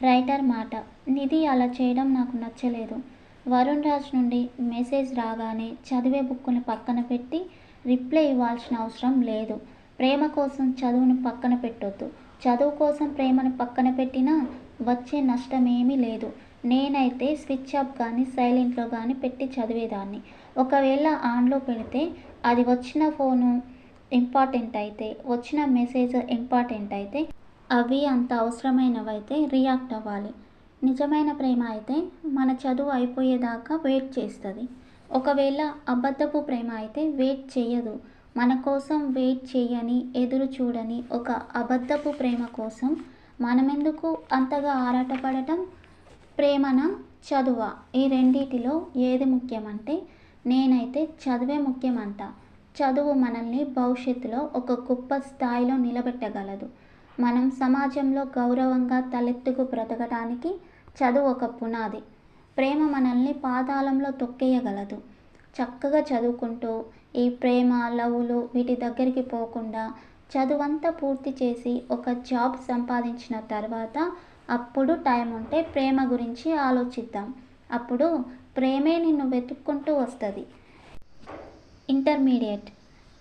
Writer మాట. నిధి అలా చేయడం నాకు నచ్చలేదు. వరుణ్ రాజ్ నుండి మెసేజ్ రాగానే చదివే బుక్కుని పక్కన పెట్టి రిప్లై ఇవ్వాల్సిన అవసరం లేదు. ప్రేమ కోసం చదువును పక్కన పెట్టొద్దు. చదువు కోసం ప్రేమను పక్కన పెట్టినా వచ్చే నష్టం ఏమీ లేదు. నేనైతే స్విచ్ ఆఫ్ కానీ సైలెంట్లో కానీ పెట్టి చదివేదాన్ని. ఒకవేళ ఆన్లో పెడితే అది వచ్చిన ఫోను ఇంపార్టెంట్ అయితే వచ్చిన మెసేజ్ ఇంపార్టెంట్ అయితే అవి అంత అవసరమైనవైతే రియాక్ట్ అవ్వాలి. నిజమైన ప్రేమ అయితే మన చదువు అయిపోయేదాకా వెయిట్ చేస్తుంది. ఒకవేళ అబద్ధపు ప్రేమ అయితే వెయిట్ చేయదు మన కోసం వెయిట్ చేయని ఎదురు చూడని ఒక అబద్ధపు ప్రేమ కోసం మనమెందుకు అంతగా ఆరాటపడటం? ప్రేమన? చదువ? ఈ రెండిటిలో ఏది ముఖ్యమంటే నేనైతే చదువే ముఖ్యమంట. చదువు మనల్ని భవిష్యత్తులో ఒక గొప్ప స్థాయిలో నిలబెట్టగలదు. మనం సమాజంలో గౌరవంగా తలెత్తుకు బ్రతకడానికి చదువు ఒక పునాది. ప్రేమ మనల్ని పాతాళంలో తొక్కేయగలదు. చక్కగా చదువుకుంటూ ఈ ప్రేమ లవ్లు వీటి దగ్గరికి పోకుండా చదువంతా పూర్తి చేసి ఒక జాబ్ సంపాదించిన తర్వాత అప్పుడు టైం ఉంటే ప్రేమ గురించి ఆలోచిద్దాం. అప్పుడు ప్రేమే నిన్ను వెతుక్కుంటూ వస్తుంది. ఇంటర్మీడియట్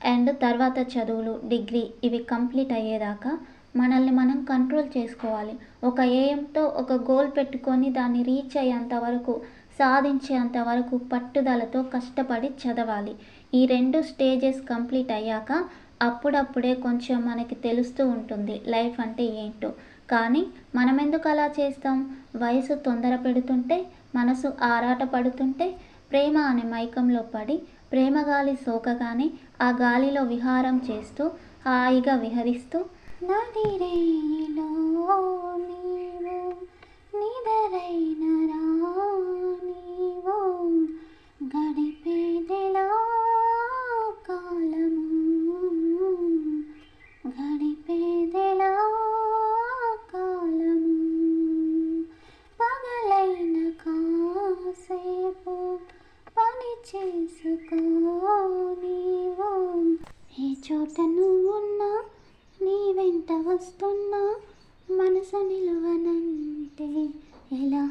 అండ్ తర్వాత చదువులు డిగ్రీ ఇవి కంప్లీట్ అయ్యేదాకా మనల్ని మనం కంట్రోల్ చేసుకోవాలి. ఒక ఎయిమ్తో ఒక గోల్ పెట్టుకొని దాన్ని రీచ్ అయ్యేంత వరకు సాధించేంత వరకు పట్టుదలతో కష్టపడి చదవాలి. ఈ రెండు స్టేజెస్ కంప్లీట్ అయ్యాక అప్పుడప్పుడే కొంచెం మనకి తెలుస్తూ ఉంటుంది లైఫ్ అంటే ఏంటో. కానీ మనం ఎందుకు అలా చేస్తాం? వయసు తొందర పెడుతుంటే మనసు ఆరాట పడుతుంటే ప్రేమ అనే మైకంలో పడి ప్రేమ గాలి సోకగానే ఆ గాలిలో విహారం చేస్తూ హాయిగా విహరిస్తూ నదిరేలో నీవు నిదరైన రావు గడిపేదెలా కాలము? గడిపేదెలా కాలము? పగలైన కాసేపు పని చేసుకో నీవు. ఏ చోట నువ్వు వెంట వస్తున్నా మనసు నిలవనంటే ఎలా?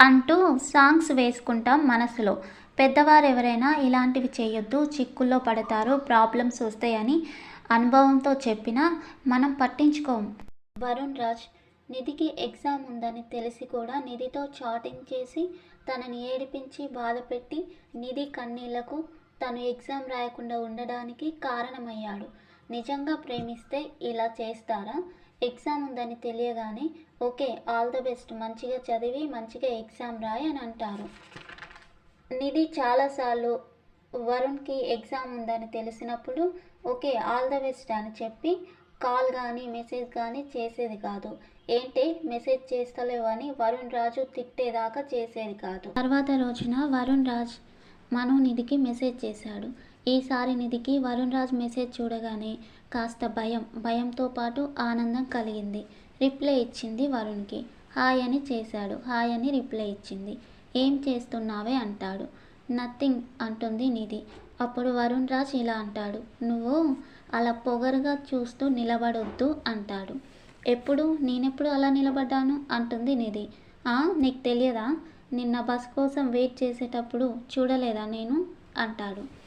అంటూ సాంగ్స్ వేసుకుంటాం మనసులో. పెద్దవారు ఎవరైనా ఇలాంటివి చేయొద్దు చిక్కుల్లో పడతారు ప్రాబ్లమ్స్ వస్తాయని అనుభవంతో చెప్పినా మనం పట్టించుకోం. వరుణ్ రాజ్ నిధికి ఎగ్జామ్ ఉందని తెలిసి కూడా నిధితో చాటింగ్ చేసి తనని ఏడిపించి బాధపెట్టి నిధి కన్నీళ్ళకు తను ఎగ్జామ్ రాయకుండా ఉండడానికి కారణమయ్యాడు. నిజంగా ప్రేమిస్తే ఇలా చేస్తారా? ఎగ్జామ్ ఉందని తెలియగానే ఓకే ఆల్ ద బెస్ట్ మంచిగా చదివి మంచిగా ఎగ్జామ్ రాయి అని అంటారు. నిధి చాలాసార్లు వరుణ్కి ఎగ్జామ్ ఉందని తెలిసినప్పుడు ఓకే ఆల్ ద బెస్ట్ అని చెప్పి కాల్ కానీ మెసేజ్ కానీ చేసేది కాదు. ఏంటి మెసేజ్ చేస్తలేవు అని వరుణ్ రాజు తిట్టేదాకా చేసేది కాదు. తర్వాత రోజున వరుణ్ రాజ్ మను నిధికి మెసేజ్ చేశాడు. ఈసారి నిధికి వరుణ్ రాజ్ మెసేజ్ చూడగానే కాస్త భయం భయంతో పాటు ఆనందం కలిగింది. రిప్లై ఇచ్చింది వరుణ్కి. హాయ్ అని చేశాడు. హాయ్ అని రిప్లై ఇచ్చింది. ఏం చేస్తున్నావే? అంటాడు. నథింగ్ అంటుంది నిధి. అప్పుడు వరుణ్ రాజ్ ఇలా అంటాడు. నువ్వు అలా పొగరుగా చూస్తూ నిలబడొద్దు అంటాడు. ఎప్పుడు? నేనెప్పుడు అలా నిలబడ్డాను? అంటుంది నిధి. నీకు తెలియదా? నిన్న బస్ కోసం వెయిట్ చేసేటప్పుడు చూడలేదా నేను? అంటాడు.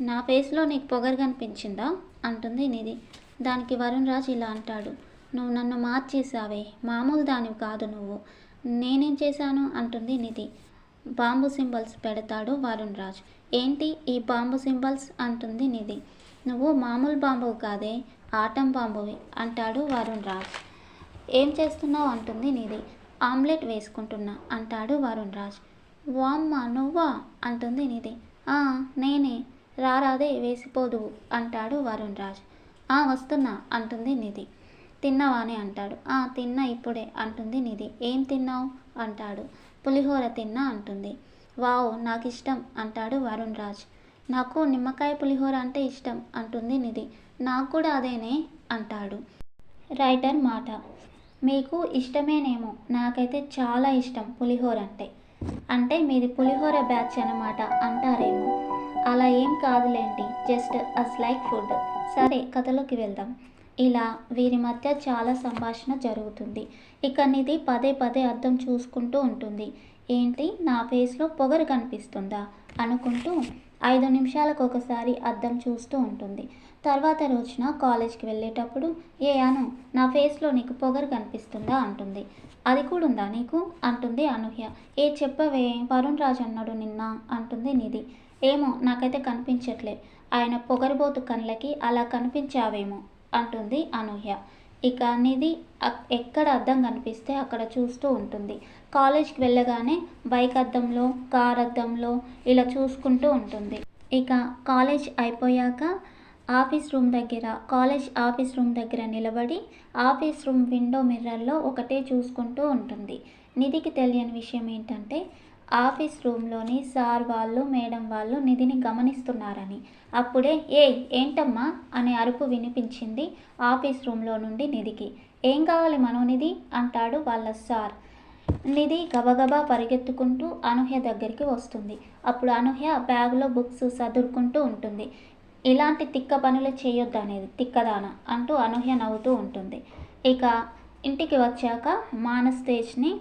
నా ఫేస్లో నీకు పొగరు కనిపించిందా? అంటుంది నిధి. దానికి వరుణ్ రాజ్ ఇలా అంటాడు. నువ్వు నన్ను మార్చేసావే మామూలు దానివి కాదు నువ్వు. నేనేం చేశాను? అంటుంది నిధి. బాంబు సింబల్స్ పెడతాడు వరుణ్ రాజ్. ఏంటి ఈ బాంబు సింబల్స్? అంటుంది నిధి. నువ్వు మామూలు బాంబువు కాదే ఆటం బాంబువి అంటాడు వరుణ్ రాజ్. ఏం చేస్తున్నావు? అంటుంది నిధి. ఆమ్లెట్ వేసుకుంటున్నా అంటాడు వరుణ్ రాజ్. వామ్మ నువ్వా? అంటుంది నిధి. నేనే. రారాదే వేసిపోదు అంటాడు వరుణ్ రాజ్. "ఆ, వస్తున్నా అంటుంది నిధి. తిన్నావానే అంటాడు. "ఆ, తిన్నా ఇప్పుడే అంటుంది నిధి. ఏం తిన్నావు? అంటాడు. పులిహోర తిన్నా అంటుంది. వావ్ నాకు ఇష్టం అంటాడు వరుణ్ రాజ్. నాకు నిమ్మకాయ పులిహోర అంటే ఇష్టం అంటుంది నిధి. నాకు కూడా అదేనే అంటాడు. రైటర్ మాట. మీకు ఇష్టమేనేమో నాకైతే చాలా ఇష్టం పులిహోర అంటే. అంటే మీది పులిహోర బ్యాచ్ అన్నమాట అంటారేమో. అలా ఏం కాదులేండి జస్ట్ అస్ లైక్ ఫుడ్. సరే కథలోకి వెళ్దాం. ఇలా వీరి మధ్య చాలా సంభాషణ జరుగుతుంది. ఇక నిధి పదే పదే అర్థం చూసుకుంటూ ఉంటుంది. ఏంటి? నా ఫేస్లో పొగరు కనిపిస్తుందా? అనుకుంటూ ఐదు నిమిషాలకు ఒకసారి అర్థం చూస్తూ ఉంటుంది. తర్వాత రోజున కాలేజ్కి వెళ్ళేటప్పుడు ఏ అను నా ఫేస్లో నీకు పొగరు కనిపిస్తుందా? అంటుంది. అది కూడా ఉందా నీకు? అంటుంది అనూహ్య. ఏ చెప్పవే? వరుణ్ రాజ్ అన్నాడు నిన్న అంటుంది నిధి. ఏమో నాకైతే కనిపించట్లే. ఆయన పొగరబోతు కళ్ళకి అలా కనిపించావేమో అంటుంది అనూహ్య. ఇక నిధి ఎక్కడ అద్దం కనిపిస్తే అక్కడ చూస్తూ ఉంటుంది. కాలేజ్కి వెళ్ళగానే బైక్ అద్దంలో కార్ అద్దంలో ఇలా చూసుకుంటూ ఉంటుంది. ఇక కాలేజ్ అయిపోయాక ఆఫీస్ రూమ్ దగ్గర కాలేజ్ ఆఫీస్ రూమ్ దగ్గర నిలబడి ఆఫీస్ రూమ్ విండో మిర్రర్లో ఒకటే చూసుకుంటూ ఉంటుంది. నిధికి తెలియని విషయం ఏంటంటే ఆఫీస్ రూమ్లోని సార్ వాళ్ళు మేడం వాళ్ళు నిధిని గమనిస్తున్నారని. అప్పుడే ఏ ఏంటమ్మా? అనే అరుపు వినిపించింది ఆఫీస్ రూమ్లో నుండి నిధికి. ఏం కావాలి మనోనిధి? అంటాడు వాళ్ళ సార్. నిధి గబగబా పరిగెత్తుకుంటూ అనూహ్య దగ్గరికి వస్తుంది. అప్పుడు అనూహ్య బ్యాగ్లో బుక్స్ సదురుకుంటూ ఉంటుంది. ఇలాంటి తిక్క పనులు చేయొద్దు అనేది తిక్కదాన? అంటూ అనూహ్య నవ్వుతూ ఉంటుంది. ఇక ఇంటికి వచ్చాక మానస్ తేజ్ని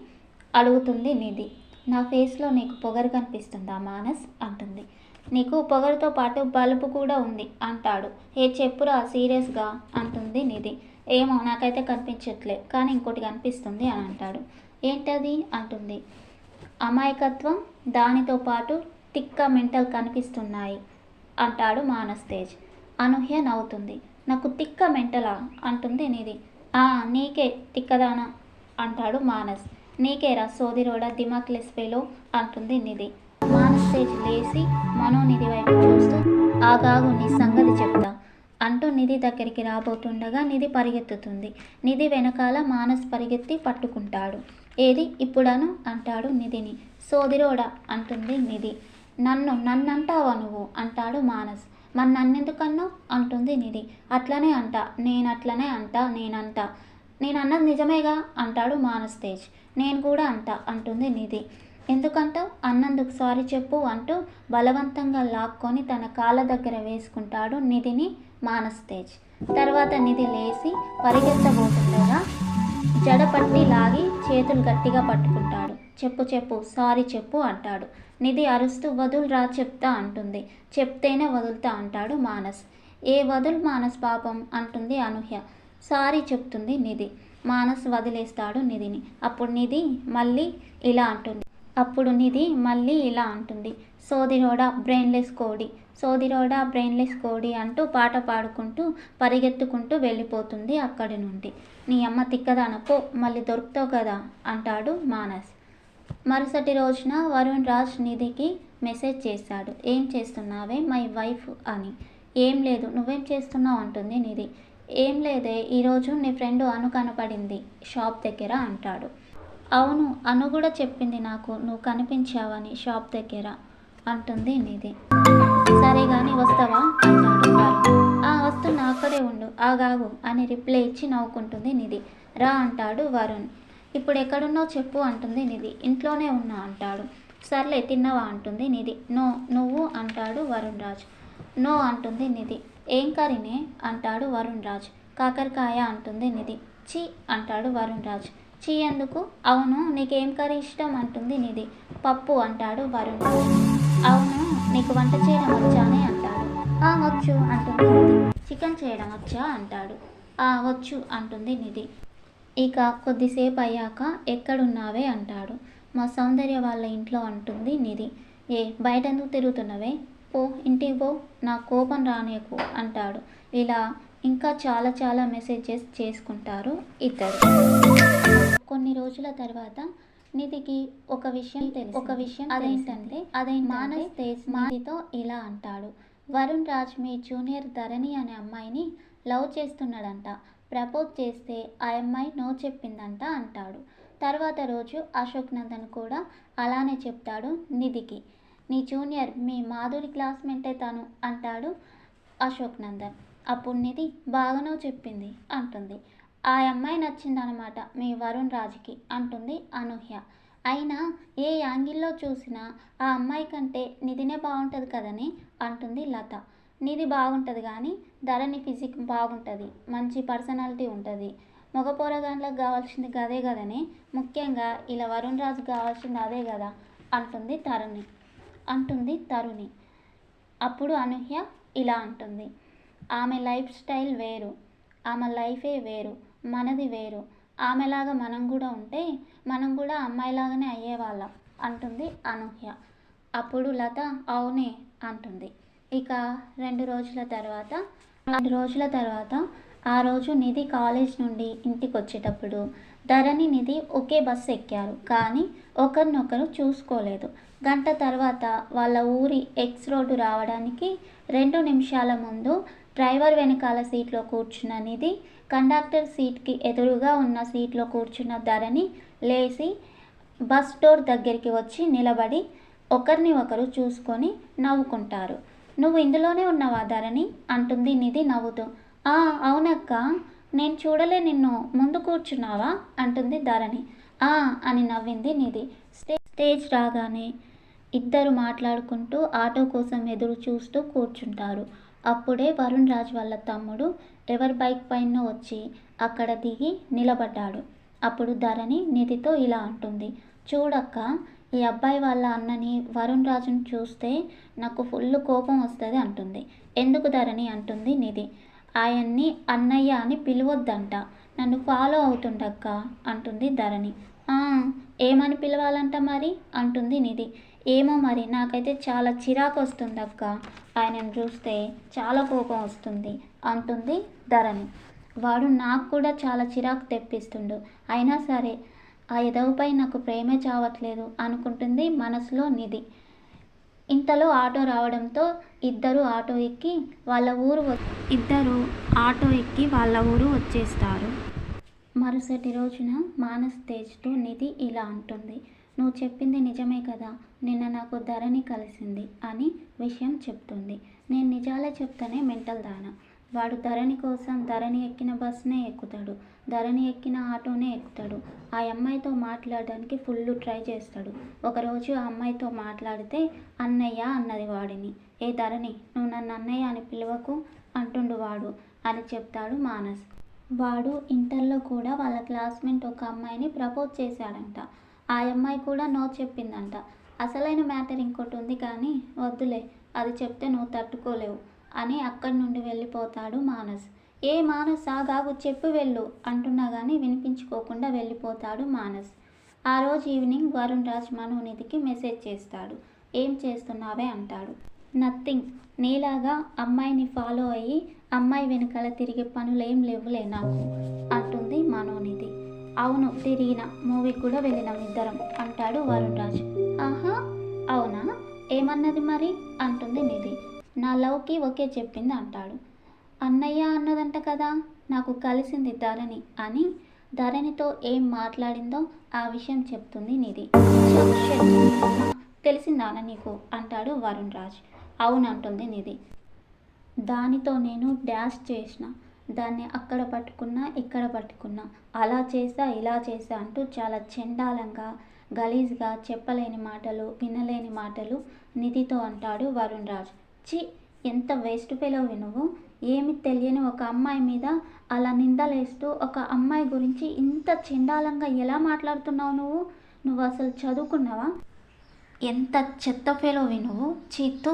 అడుగుతుంది నిధి. నా ఫేస్లో నీకు పొగరు కనిపిస్తుందా మానస్? అంటుంది. నీకు పొగరుతో పాటు బలుపు కూడా ఉంది అంటాడు. ఏ చెప్పురా సీరియస్గా? అంటుంది నిధి. ఏమో నాకైతే కనిపించట్లే కానీ ఇంకోటి కనిపిస్తుంది అని అంటాడు. ఏంటది? అంటుంది. అమాయకత్వం దానితో పాటు తిక్క మెంటల్ కనిపిస్తున్నాయి అంటాడు మానస్ తేజ్. అనూహ్య నవ్వుతుంది. నాకు తిక్క మెంటలా? అంటుంది నిధి. ఆ నీకే తిక్కదానా? అంటాడు మానస్. నీకేరా సోదిరోడ దిమాక్ లెస్పేలో అంటుంది నిధి. మానస్ లేచి మనోనిధి వైపు చూస్తూ ఆగాగు నీ సంగతి చెప్తా అంటూ నిధి దగ్గరికి రాబోతుండగా నిధి పరిగెత్తుతుంది. నిధి వెనకాల మానస్ పరిగెత్తి పట్టుకుంటాడు. ఏది? ఇప్పుడను? అంటాడు నిధిని. సోదిరోడా అంటుంది నిధి. నన్ను నన్నంటావా నువ్వు? అంటాడు మానస్. మరి నన్నెందుకన్నావు? అంటుంది నిధి. అట్లనే అంట నేను అట్లనే అంట నేనంట నేను అన్నది నిజమేగా? అంటాడు మానస్ తేజ్ నేను కూడా అంటా అంటుంది నిధి. ఎందుకంటావు? అన్నందుకు సారీ చెప్పు అంటూ బలవంతంగా లాక్కొని తన కాళ్ళ దగ్గర వేసుకుంటాడు నిధిని మానస్ తేజ్ తర్వాత నిధి లేచి పరిగెత్తబోతుండగా జడపట్టి లాగి చేతులు గట్టిగా పట్టుకుంటాడు. చెప్పు చెప్పు సారీ చెప్పు అంటాడు. నిధి అరుస్తూ వదులురా చెప్తా అంటుంది. చెప్తేనే వదులుతా అంటాడు మానస్. ఏ వదులు మానస్ పాపం? అంటుంది అనూహ్య. సారీ చెప్తుంది నిధి. మానస్ వదిలేస్తాడు నిధిని. అప్పుడు నిధి మళ్ళీ ఇలా అంటుంది. అప్పుడు నిధి మళ్ళీ ఇలా అంటుంది. సోదిరోడా బ్రెయిన్లెస్ కోడి. సోదిరోడా బ్రెయిన్లెస్ కోడి అంటూ పాట పాడుకుంటూ పరిగెత్తుకుంటూ వెళ్ళిపోతుంది అక్కడి నుండి. నీ అమ్మ తిక్కదాన మళ్ళీ దొరుకుతావు కదా అంటాడు మానస్. మరుసటి రోజున వరుణ్ రాజ్ నిధికి మెసేజ్ చేశాడు. ఏం చేస్తున్నావే మై వైఫ్ అని. ఏం లేదు. నువ్వేం చేస్తున్నావు అంటుంది నిధి. ఏం లేదే ఈరోజు నీ ఫ్రెండ్ అను కనపడింది షాప్ దగ్గర అంటాడు. అవును అను కూడా చెప్పింది నాకు నువ్వు కనిపించావని షాప్ దగ్గర అంటుంది నిధి. సరే కానీ వస్తావా? అంటాడు ఆ వస్తున్నా అక్కడే ఉండు ఆగాగు అని రిప్లై ఇచ్చి నవ్వుకుంటుంది నిధి. రా అంటాడు వరుణ్. ఇప్పుడు ఎక్కడున్నావు చెప్పు అంటుంది నిధి. ఇంట్లోనే ఉన్నా అంటాడు. సర్లే తిన్నావా అంటుంది నిధి. నో నువ్వు అంటాడు వరుణ్ రాజ్. నో అంటుంది నిధి. ఏం కర్రీనే? అంటాడు వరుణ్ రాజ్. కాకరకాయ అంటుంది నిధి. చీ అంటాడు వరుణ్ రాజ్. చీ ఎందుకు? అవును నీకేం కర్రీ ఇష్టం? అంటుంది నిధి. పప్పు అంటాడు వరుణ్ రాజ్. అవును నీకు వంట చేయడం వచ్చానే? అంటాడు. ఆ వచ్చు అంటుంది నిధి. చికెన్ చేయడం వచ్చా? అంటాడు. ఆ వచ్చు అంటుంది నిధి. ఇక కొద్దిసేపు అయ్యాక ఎక్కడున్నావే? అంటాడు. మా సౌందర్య వాళ్ళ ఇంట్లో అంటుంది నిధి. ఏ బయట ఎందుకు తిరుగుతున్నవే? పో ఇంటికి పో నా కోపం రానియకు అంటాడు. ఇలా ఇంకా చాలా చాలా మెసేజెస్ చేసుకుంటారు ఇద్దరు. కొన్ని రోజుల తర్వాత నిధికి ఒక విషయం తెలుసు. ఒక విషయం అదేంటంటే అదే మానస్ తేజ్ నిధితో ఇలా అంటాడు. వరుణ్ రాజ్ మీ జూనియర్ ధరణి అనే అమ్మాయిని లవ్ చేస్తున్నాడంట. ప్రపోజ్ చేస్తే ఆ అమ్మాయి నో చెప్పిందంట అంటాడు. తర్వాత రోజు అశోక్ నందన్ కూడా అలానే చెప్తాడు నిధికి. నీ జూనియర్ మీ మాధురి క్లాస్మేటే తను అంటాడు అశోక్ నందన్. అప్పుడు నిధి బాగానో చెప్పింది అంటుంది. ఆ అమ్మాయి నచ్చిందనమాట మీ వరుణ్ రాజుకి అంటుంది అనూహ్య. అయినా ఏ యాంగిల్లో చూసినా ఆ అమ్మాయి కంటే నిధినే బాగుంటుంది కదని అంటుంది లత. నిధి బాగుంటుంది కానీ ధరణి ఫిజిక్ బాగుంటుంది మంచి పర్సనాలిటీ ఉంటుంది. మగ పోరగాండ్లకు కావాల్సింది అదే కదనే ముఖ్యంగా ఇలా వరుణ్ రాజు కావాల్సింది అదే కదా అంటుంది తరణి. అంటుంది తరుణి. అప్పుడు అనూహ్య ఇలా అంటుంది. ఆమె లైఫ్ స్టైల్ వేరు. ఆమె లైఫే వేరు. మనది వేరు. ఆమెలాగా మనం కూడా ఉంటే మనం కూడా అమ్మాయిలాగానే అయ్యేవాళ్ళం అంటుంది అనూహ్య. అప్పుడు లత అవునే అంటుంది. ఇక రెండు రోజుల తర్వాత రెండు రోజుల తర్వాత ఆ రోజు నిధి కాలేజ్ నుండి ఇంటికి వచ్చేటప్పుడు ధరణి నిధి ఒకే బస్సు ఎక్కారు. కానీ ఒకరినొకరు చూసుకోలేదు. గంట తర్వాత వాళ్ళ ఊరి ఎక్స్ రోడ్డు రావడానికి రెండు నిమిషాల ముందు డ్రైవర్ వెనకాల సీట్లో కూర్చున్న నిధి కండక్టర్ సీట్కి ఎదురుగా ఉన్న సీట్లో కూర్చున్న ధరణి లేచి బస్ డోర్ దగ్గరికి వచ్చి నిలబడి ఒకరిని ఒకరు చూసుకొని నవ్వుకుంటారు. నువ్వు ఇందులోనే ఉన్నావా ధరణి? అంటుంది నిధి నవ్వుతూ. ఆ అవునక్క. నేను చూడలే నిన్ను. ముందు కూర్చున్నావా? అంటుంది ధరణి. ఆ అని నవ్వింది నిధి. స్టే స్టేజ్ రాగానే ఇద్దరు మాట్లాడుకుంటూ ఆటో కోసం ఎదురు చూస్తూ కూర్చుంటారు. అప్పుడే వరుణ్ రాజ్ వాళ్ళ తమ్ముడు ఎవరి బైక్ పైన వచ్చి అక్కడ దిగి నిలబడ్డాడు. అప్పుడు ధరణి నిధితో ఇలా అంటుంది. చూడక్క ఈ అబ్బాయి వాళ్ళ అన్నని వరుణ్ రాజుని చూస్తే నాకు ఫుల్ కోపం వస్తుంది అంటుంది. ఎందుకు ధరణి? అంటుంది నిధి. ఆయన్ని అన్నయ్య అని పిలవద్దంట. నన్ను ఫాలో అవుతుండక్క అంటుంది ధరణి. ఏమని పిలవాలంట మరి? అంటుంది నిధి. ఏమో మరి నాకైతే చాలా చిరాకు వస్తుంది అక్క. ఆయనను చూస్తే చాలా కోపం వస్తుంది అంటుంది ధరణి. వాడు నాకు కూడా చాలా చిరాకు తెప్పిస్తుండు. అయినా సరే ఆ ఎదవుపై నాకు ప్రేమే చావట్లేదు అనుకుంటుంది మనసులో నిధి. ఇంతలో ఆటో రావడంతో ఇద్దరు ఆటో ఎక్కి వాళ్ళ ఊరు వ- ఇద్దరు ఆటో ఎక్కి వాళ్ళ ఊరు వచ్చేస్తారు. మరుసటి రోజున మానస్ తేజ్తో నిధి ఇలా అంటుంది. నువ్వు చెప్పింది నిజమే కదా నిన్న నాకు ధరణి కలిసింది అని విషయం చెప్తుంది. నేను నిజాలే చెప్తానే మెంటల్ దాన. వాడు ధరణి కోసం ధరణి ఎక్కిన బస్నే ఎక్కుతాడు ధరణి ఎక్కిన ఆటోనే ఎక్కుతాడు. ఆ అమ్మాయితో మాట్లాడడానికి ఫుల్ ట్రై చేస్తాడు. ఒకరోజు ఆ అమ్మాయితో మాట్లాడితే అన్నయ్య అన్నది వాడిని. ఏ ధరణి నువ్వు నన్ను అన్నయ్య అని పిలవకు అంటుండు వాడు అని చెప్తాడు మానస్. వాడు ఇంటర్లో కూడా వాళ్ళ క్లాస్మేట్ ఒక అమ్మాయిని ప్రపోజ్ చేశాడంట. ఆ అమ్మాయి కూడా నో చెప్పిందంట. అసలైన మ్యాటర్ ఇంకోటి ఉంది కానీ వద్దులే అది చెప్తే నువ్వు తట్టుకోలేవు అని అక్కడి నుండి వెళ్ళిపోతాడు మానస్. ఏ మానస్ ఆగాగు చెప్పు వెళ్ళు అంటున్నా కానీ వినిపించుకోకుండా వెళ్ళిపోతాడు మానస్. ఆ రోజు ఈవినింగ్ వరుణ్ రాజ్ మనోనిధికి మెసేజ్ చేస్తాడు. ఏం చేస్తున్నావే అంటాడు. నథింగ్. నీలాగా అమ్మాయిని ఫాలో అయ్యి అమ్మాయి వెనకాల తిరిగే పనులు ఏం లేవులే నాకు అంటుంది మనోనిధి అవును తిరిగిన మూవీ కూడా వెళ్ళినాం ఇద్దరం అంటాడు వరుణ్ రాజ్. ఆహా. అవునా? ఏమన్నది మరి? అంటుంది నిధి. నా లవ్కి ఓకే చెప్పింది అంటాడు. అన్నయ్య అన్నదంట కదా నాకు కలిసింది ధరణి అని. ధరణితో ఏం మాట్లాడిందో ఆ విషయం చెప్తుంది నిధి. "Shut, shut. తెలిసిందానా నీకు? అంటాడు వరుణ్ రాజ్. అవునంటుంది నిధి. దానితో నేను డ్యాష్ చేసిన. దాన్ని అక్కడ పట్టుకున్నా ఇక్కడ పట్టుకున్నా. అలా చేసా ఇలా చేసా అంటూ చాలా చెండాలంగా గలీజ్గా చెప్పలేని మాటలు వినలేని మాటలు నిధితో అంటాడు వరుణ్ రాజ్. చి ఎంత వేస్ట్ ఫెలోవి నువ్వు. ఏమి తెలియని ఒక అమ్మాయి మీద అలా నిందలేస్తూ ఒక అమ్మాయి గురించి ఇంత చెండాలంగా ఎలా మాట్లాడుతున్నావు నువ్వు? నువ్వు అసలు చదువుకున్నావా? ఎంత చెత్త ఫెలోవి నువ్వు? చీత్తు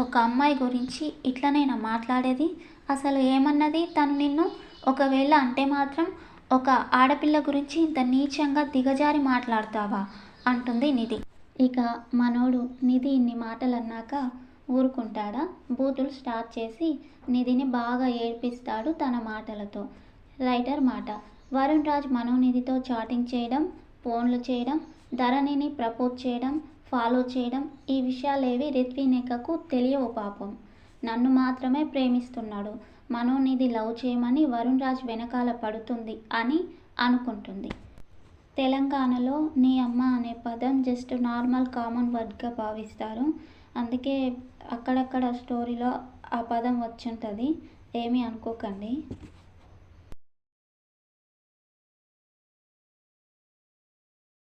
ఒక అమ్మాయి గురించి ఇట్లనైనా మాట్లాడేది. అసలు ఏమన్నది? తను నిన్ను ఒకవేళ అంటే మాత్రం ఒక ఆడపిల్ల గురించి ఇంత నీచంగా దిగజారి మాట్లాడతావా? అంటుంది నిధి. ఇక మనోడు నిధి ఇన్ని మాటలు అన్నాక ఊరుకుంటాడా? బూతులు స్టార్ట్ చేసి నిధిని బాగా ఏడ్పిస్తాడు తన మాటలతో. రైటర్ మాట. వరుణ్ రాజ్ మనోనిధితో చాటింగ్ చేయడం ఫోన్లు చేయడం ధరణిని ప్రపోజ్ చేయడం ఫాలో చేయడం ఈ విషయాలేవి రిత్వినేకకు తెలియవు పాపం. నన్ను మాత్రమే ప్రేమిస్తున్నాడు. మనోనిధి లవ్ చేయమని వరుణ్ రాజ్ వెనకాల పడుతుంది అని అనుకుంటుంది. తెలంగాణలో నీ అమ్మ అనే పదం జస్ట్ నార్మల్ కామన్ వర్డ్గా భావిస్తారు. అందుకే అక్కడక్కడ స్టోరీలో ఆ పదం వచ్చుంటుంది. ఏమీ అనుకోకండి.